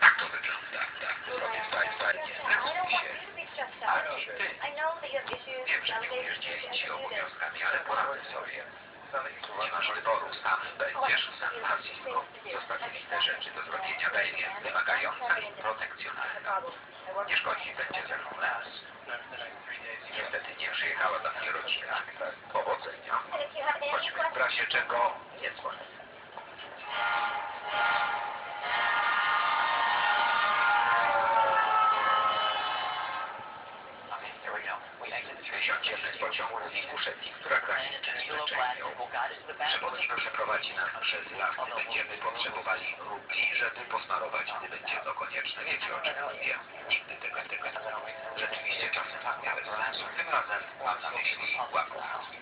Tak to wygląda. Tak, zrobię fajnie, fajnie. Stresuj się. Wiem, że nie umiesz dzielić się obowiązkami, ale poradzę sobie. Nie masz wyboru, sam będziesz San Francisco. Zostawili te rzeczy do zrobienia Daily, wymagające i protekcjonalne. Nie szkodzi, będzie ze mną las. Niestety nie przyjechała za mnie rodzina. Powodzenia. Chodźmy w razie czego nie dzwoń. Wysiądziemy z pociągu i uszedni, która graniczy z leczenią. Przewodnik przeprowadzi nas przez las, będziemy potrzebowali rubli, żeby posmarować, gdy będzie to konieczne. Wiecie o czym mówię. Nigdy tego, tego. Rzeczywiście czasem tak miałem. Tym razem mam na myśli łapówki.